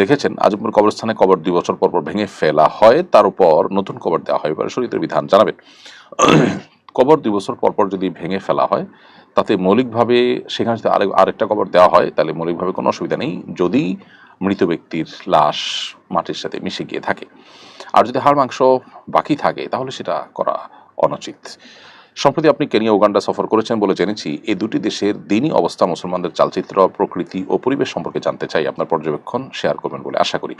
রেখেছেন, আজমপুর কবরস্থানে কবর দুই বছর পর পর ভেঙে ফেলা হয়, তার উপর নতুন কবর দেওয়া হয়। এবারে শরীরের বিধান জানাবেন, কবর দুই বছর পর পর যদি ভেঙে ফেলা হয়, তাতে মৌলিকভাবে সেখানে যদি আরেক, আরেকটা কবর দেওয়া হয়, তাহলে মৌলিকভাবে কোনো অসুবিধা নেই যদি মৃত ব্যক্তির লাশ মাটির সাথে মিশে গিয়ে থাকে। আর যদি হাড় মাংস বাকি থাকে, তাহলে সেটা করা অনুচিত। সম্প্রতি আপনি কেনিয়া উগান্ডা সফর করেছেন বলে জেনেছি এই দুটি দেশের দিনই অবস্থা মুসলমানদের চালচিত্র, প্রকৃতি ও পরিবেশ সম্পর্কে জানতে চাই। আপনার পর্যবেক্ষণ শেয়ার করবেন বলে আশা করি।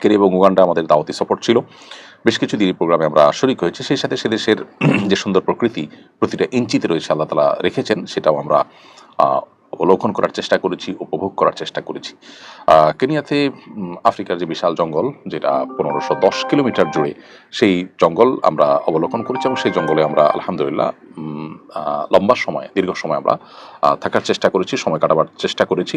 কেনিয়া এবং উগান্ডা আমাদের দাওয়াতি সফর ছিল। বেশ কিছু দিনই প্রোগ্রামে আমরা শরিক হয়েছি। সেই সাথে সে দেশের যে সুন্দর প্রকৃতি, প্রতিটা ইঞ্চিতে রয়েছে আল্লাহ তালা রেখেছেন, সেটাও আমরা অবলোকন করার চেষ্টা করেছি, উপভোগ করার চেষ্টা করেছি। কেনিয়াতে আফ্রিকার যে বিশাল জঙ্গল, যেটা পনেরোশো দশ কিলোমিটার জুড়ে, সেই জঙ্গল আমরা অবলোকন করেছি এবং সেই জঙ্গলে আমরা আলহামদুলিল্লাহ লম্বা সময়, দীর্ঘ সময় আমরা থাকার চেষ্টা করেছি, সময় কাটাবার চেষ্টা করেছি।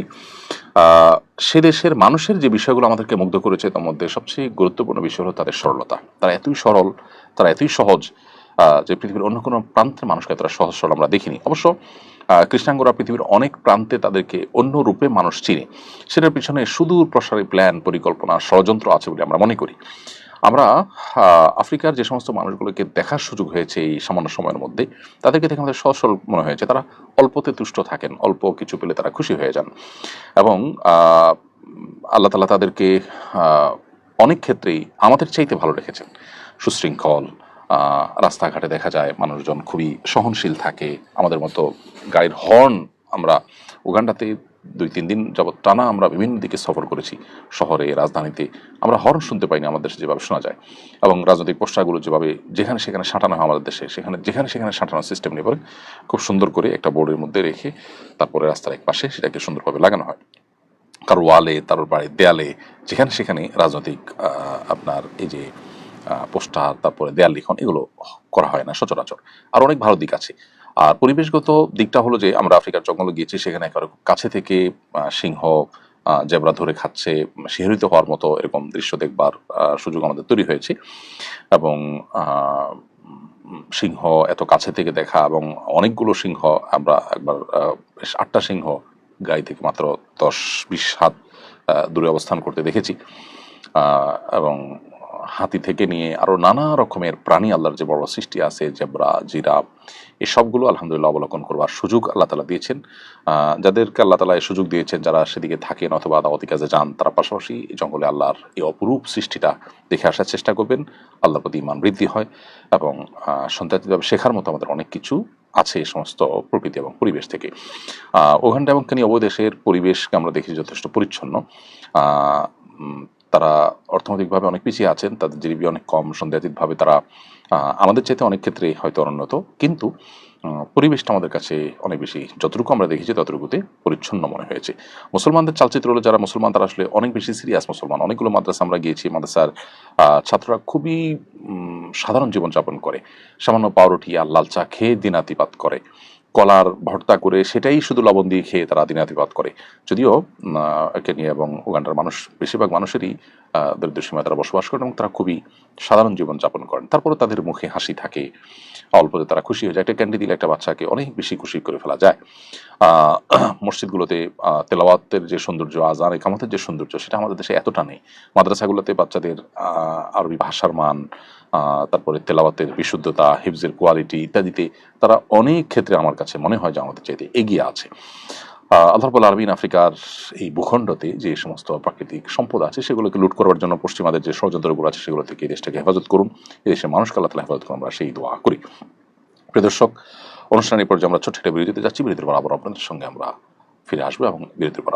সে দেশের মানুষের যে বিষয়গুলো আমাদেরকে মুগ্ধ করেছে, তার মধ্যে সবচেয়ে গুরুত্বপূর্ণ বিষয় হলো তাদের সরলতা। তারা এতই সরল, তারা এতই সহজ যে পৃথিবীর অন্য কোনো প্রান্তের মানুষকে এতটা সহজ সরল আমরা দেখিনি। অবশ্য কৃষ্ণাঙ্গরা পৃথিবীর অনেক প্রান্তে তাদেরকে অন্য রূপে মানুষ চিনে। সেটার পিছনে সুদূর প্রসারী প্ল্যান, পরিকল্পনা, ষড়যন্ত্র আছে বলে আমরা মনে করি। আমরা আফ্রিকার যে সমস্ত মানুষগুলোকে দেখার সুযোগ হয়েছে এই সামান্য সময়ের মধ্যে, তাদেরকে দেখে আমাদের সহজ সরল মনে হয়েছে। তারা অল্পতে তুষ্ট থাকেন, অল্প কিছু পেলে তারা খুশি হয়ে যান। এবং আল্লাহ তালা তাদেরকে অনেক ক্ষেত্রেই আমাদের চাইতে ভালো রেখেছেন। সুশৃঙ্খল রাস্তাঘাটে দেখা যায় মানুষজন খুবই সহনশীল থাকে। আমাদের মতো গাড়ির হর্ন আমরা উগান্ডাতে দুই, তিন দিন যাবৎ টানা আমরা বিভিন্ন দিকে সফর করেছি শহরে, রাজধানীতে। আমরা হর্ন শুনতে পাইনি আমাদের দেশে যেভাবে শোনা যায়। এবং রাজনৈতিক পোস্টারগুলো যেভাবে যেখানে সেখানে সাঁটানো হয় আমাদের দেশে, সেখানে যেখানে সেখানে সাঁটানোর সিস্টেম নেই বলে খুব সুন্দর করে একটা বোর্ডের মধ্যে রেখে তারপরে রাস্তার এক পাশে সেটাকে সুন্দরভাবে লাগানো হয়। কারোর ওয়ালে তারোর বাড়ির দেয়ালে, যেখানে সেখানে রাজনৈতিক আপনার এই যে পোস্টার, তারপরে দেয়াল লিখন, এগুলো করা হয় না, সচরাচর। আর অনেক ভালো দিক আছে। আর পরিবেশগত দিকটা হলো যে, আমরা আফ্রিকার জঙ্গলে গিয়েছি, সেখানে একেবারে কাছে থেকে সিংহ জেব্রা ধরে খাচ্ছে, শিহরিত হওয়ার মতো এরকম দৃশ্য দেখবার সুযোগ আমাদের তৈরি হয়েছে। এবং সিংহ এত কাছে থেকে দেখা এবং অনেকগুলো সিংহ, আমরা একবার আটটা সিংহ গাড়ি থেকে মাত্র দশ, বিশ হাত দূরে অবস্থান করতে দেখেছি। এবং হাতি থেকে নিয়ে আরও নানা রকমের প্রাণী আল্লাহর যে বড় সৃষ্টি আছে, জেব্রা, জিরাফ, এই সবগুলো আলহামদুলিল্লাহ অবলোকন করবার সুযোগ আল্লাহ তালা দিয়েছেন। যাদেরকে আল্লাহ তালা এই সুযোগ দিয়েছেন, যারা সেদিকে থাকেন অথবা দাওয়াতি কাজে যান, তারা পাশাপাশি জঙ্গলে আল্লাহর এই অপরূপ সৃষ্টিটা দেখে আসার চেষ্টা করবেন। আল্লাহর প্রতি ইমান বৃদ্ধি হয় এবং সন্তানিতভাবে শেখার মতো আমাদের অনেক কিছু আছে এই সমস্ত প্রকৃতি এবং পরিবেশ থেকে। ওখানটা এবং কেনি অবদেশের পরিবেশকে আমরা দেখি যথেষ্ট পরিচ্ছন্ন। তারা অর্থনৈতিকভাবে অনেক পিছিয়ে আছেন, তাদের জিডিপি অনেক কম, সন্দেহাতীতভাবে তারা আমাদের চাইতে অনেক ক্ষেত্রে হয়তো অনুন্নত, কিন্তু পরিবেশটা আমাদের কাছে অনেক বেশি, যতটুকু আমরা দেখেছি ততটুকুতে পরিচ্ছন্ন মনে হয়েছে। মুসলমানদের চালচিত্র হলো যারা মুসলমান, তারা আসলে অনেক বেশি সিরিয়াস মুসলমান। অনেকগুলো মাদ্রাসা আমরা গিয়েছি, মাদ্রাসার ছাত্ররা খুবই সাধারণ জীবনযাপন করে। সামান্য পাউরুটি আর লাল চা খেয়ে দিনাতিপাত করে। কলার ভর্তা করে সেটাই শুধু লবণ দিয়ে খেয়ে তারা দিনাতিপাত করে। যদিও কেনিয়া এবং উগান্ডার মানুষ, বেশিরভাগ মানুষেরই দরিদ্র সীমায় তারা বসবাস করেন এবং তারা খুবই সাধারণ জীবন যাপন করেন। তারপরে তাদের মুখে হাসি থাকে, অল্পতে তারা খুশি হয়ে যায়। একটা ক্যান্ডি দিলে একটা বাচ্চাকে অনেক বেশি খুশি করে ফেলা যায়। মসজিদগুলোতে তেলাওয়াতের যে সৌন্দর্য, আজান, একামতের যে সৌন্দর্য, সেটা আমাদের দেশে এতটা নেই। মাদ্রাসাগুলোতে বাচ্চাদের আরবি ভাষার মান তারপরে তেলাওয়াতের বিশুদ্ধতা, হিফজের কোয়ালিটি ইত্যাদিতে তারা অনেক ক্ষেত্রে আমার কাছে মনে হয় যে আমাদের চাইতে এগিয়ে আছে। আল্লাহবুল আল্লাহ আলমিন আফ্রিকার এই ভূখণ্ডতে যে সমস্ত প্রাকৃতিক সম্পদ আছে, সেগুলোকে লুট করার জন্য পশ্চিমাদের যে ষড়যন্ত্রগুলো আছে, সেগুলো থেকে এই দেশটাকে হেফাজত করুন। এই দেশের মানুষকে আল্লাহ তালা হেফাজত করুন, আমরা সেই দোয়া করি। প্রিয় দর্শক, অনুষ্ঠানের পর্যায়ে আমরা ছোট্ট একটা বিরতিতে যাচ্ছি, বিরতির পর আবার আপনাদের সঙ্গে আমরা ফিরে আসব এবং বিরতির পর